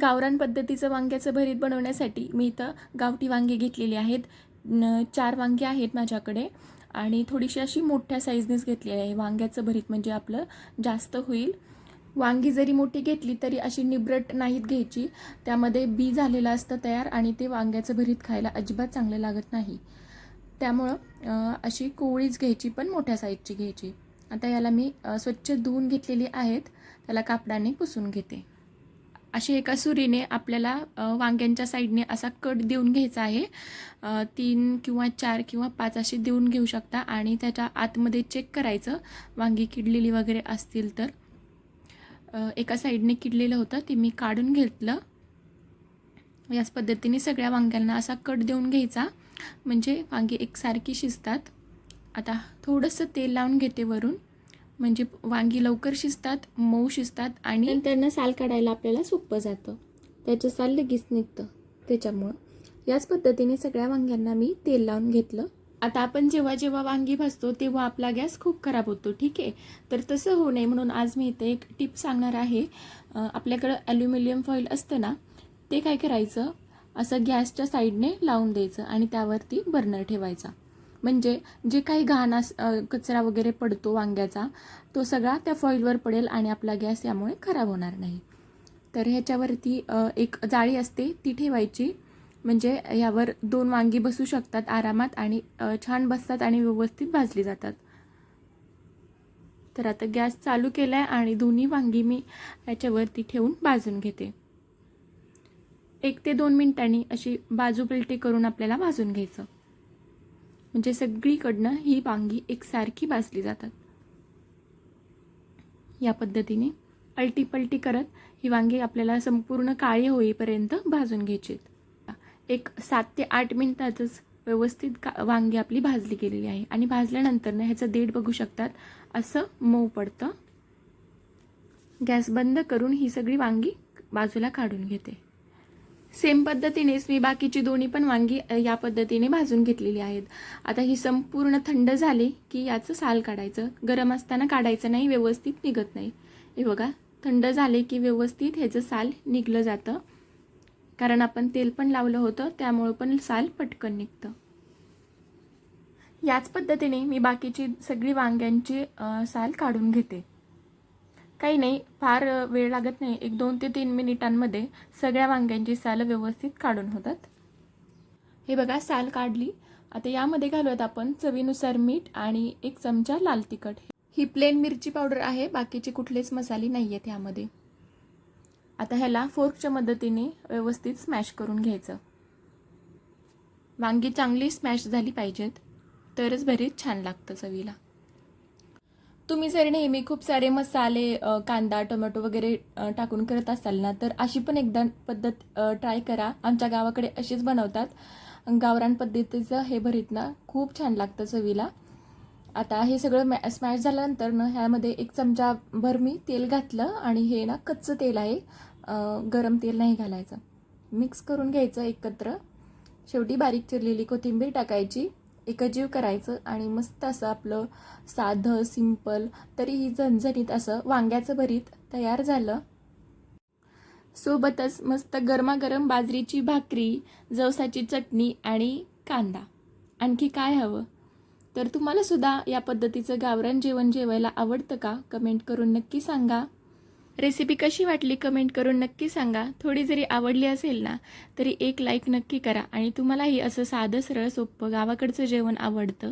गावरान पद्धतीचं वांग्याचं भरीत बनवण्यासाठी मी इथं गावठी वांगी घेतलेली आहेत. न चार वांगी आहेत माझ्याकडे आणि थोडीशी अशी मोठ्या साईजनेच घेतलेली आहे. वांग्याचं भरीत म्हणजे आपलं जास्त होईल. वांगी जरी मोठी घेतली तरी अशी निब्रट नाहीत घ्यायची. त्यामध्ये बी झालेलं असतं तयार आणि ते वांग्याचं भरीत खायला अजिबात चांगलं लागत नाही. त्यामुळं अशी कोवळीच घ्यायची पण मोठ्या साईजची घ्यायची. आता याला मी स्वच्छ धुवून घेतलेली आहेत. त्याला कापडाने पुसून घेते. अशी एका सुरीने आपल्याला वांग्यांच्या साईडने असा कट देऊन घ्यायचा आहे. तीन किंवा चार किंवा पाच असे देऊन घेऊ शकता आणि त्याच्या आतमध्ये चेक करायचं. वांगी किडलेली वगैरे असतील तर. एका साईडने किडलेलं होतं ते मी काढून घेतलं. याच पद्धतीने सगळ्या वांग्यांना असा कट देऊन घ्यायचा. म्हणजे वांगी एकसारखी शिजतात. आता थोडंसं तेल लावून घेते वरून. म्हणजे वांगी लवकर शिजतात मऊ शिजतात आणि त्यांना साल काढायला आपल्याला सोपं जातं. त्याचं साल लगेच निघतं. त्याच्यामुळं याच पद्धतीने सगळ्या वांग्यांना मी तेल लावून घेतलं. आता आपण जेव्हा जेव्हा वांगी भाजतो तेव्हा आपला गॅस खूप खराब होतो ठीक आहे? तर तसं होऊ नये म्हणून आज मी इथे एक टिप सांगणार आहे. आपल्याकडं ॲल्युमिनियम फॉईल असतं ना ते काय करायचं? असं गॅसच्या साईडने लावून द्यायचं आणि त्यावरती बर्नर ठेवायचा. म्हणजे जे काही घाण अस कचरा वगैरे पडतो वांग्याचा तो सगळा त्या फॉईलवर पडेल आणि आपला गॅस यामुळे खराब होणार नाही. तर ह्याच्यावरती एक जाळी असते ती ठेवायची. म्हणजे यावर दोन वांगी बसू शकतात आरामात आणि छान बसतात आणि व्यवस्थित भाजली जातात. तर आता गॅस चालू केला आहे आणि दोन्ही वांगी मी याच्यावरती ठेवून भाजून घेते. एक ते दोन मिनिटांनी अशी बाजू पलटी करून आपल्याला भाजून घ्यायचं. म्हणजे सगळीकडनं ही वांगी एकसारखी भाजली जातात. या पद्धतीने अलटी पलटी करत ही वांगी आपल्याला संपूर्ण काळी होईपर्यंत भाजून घ्यायची. एक सात ते आठ मिनिटातच व्यवस्थित का वांगी आपली भाजली गेलेली आहे. आणि भाजल्यानंतरनं ह्याचं देठ बघू शकतात. असं मऊ पडतं. गॅस बंद करून ही सगळी वांगी बाजूला काढून घेते. सेम पद्धतीनेच मी बाकीची दोन्ही पण वांगी या पद्धतीने भाजून घेतलेली आहेत. आता ही संपूर्ण थंड झाली की याचं साल काढायचं. गरम असताना काढायचं नाही व्यवस्थित निघत नाही. हे बघा थंड झाले की व्यवस्थित ह्याचं साल निघलं जातं. कारण आपण तेल पण लावलं होतं त्यामुळं पण साल पटकन निघतं. याच पद्धतीने मी बाकीची सगळी वांग्यांची साल काढून घेते. काही नाही फार वेळ लागत नाही. एक दोन ते तीन मिनिटांमध्ये सगळ्या वांग्यांची साल व्यवस्थित काढून होतात. हे बघा साल काढली. आता यामध्ये घालूयात आपण चवीनुसार मीठ आणि एक चमचा लाल तिखट. ही प्लेन मिरची पावडर आहे बाकीचे कुठलेच मसाले नाही आहेत यामध्ये. आता ह्याला फोर्कच्या मदतीने व्यवस्थित स्मॅश करून घ्यायचं. वांगी चांगली स्मॅश झाली पाहिजेत तरच भरीत छान लागतं चवीला. तुम्ही जर नेहमी खूप सारे मसाले कांदा टोमॅटो वगैरे टाकून करत असाल ना तर अशी पण एकदा पद्धत ट्राय करा. आमच्या गावाकडे अशीच बनवतात. गावरान पद्धतीचं हे भरीत ना खूप छान लागतं चवीला. आता हे सगळं मॅ स्मॅश झाल्यानंतर ना ह्यामध्ये एक चमचा भर मी तेल घातलं आणि हे ना कच्चं तेल आहे. गरम तेल नाही घालायचं. मिक्स करून घ्यायचं एकत्र. शेवटी बारीक चिरलेली कोथिंबीर टाकायची. एकजीव करायचं आणि मस्त असं आपलं साधं सिंपल तरीही झणझणीत असं वांग्याचं भरीत तयार झालं. सोबतच मस्त गरमागरम बाजरीची भाकरी जवसाची चटणी आणि कांदा. आणखी काय हवं? तर तुम्हाला सुद्धा या पद्धतीचं गावरान जेवण जेवायला आवडतं का? कमेंट करून नक्की सांगा. रेसिपी कशी वाटली कमेंट करून नक्की सांगा. थोडी जरी आवडली असेल ना तरी एक लाईक नक्की करा. आणि तुम्हालाही असं साधं सरळ सोपं गावाकडचं जेवण आवडतं.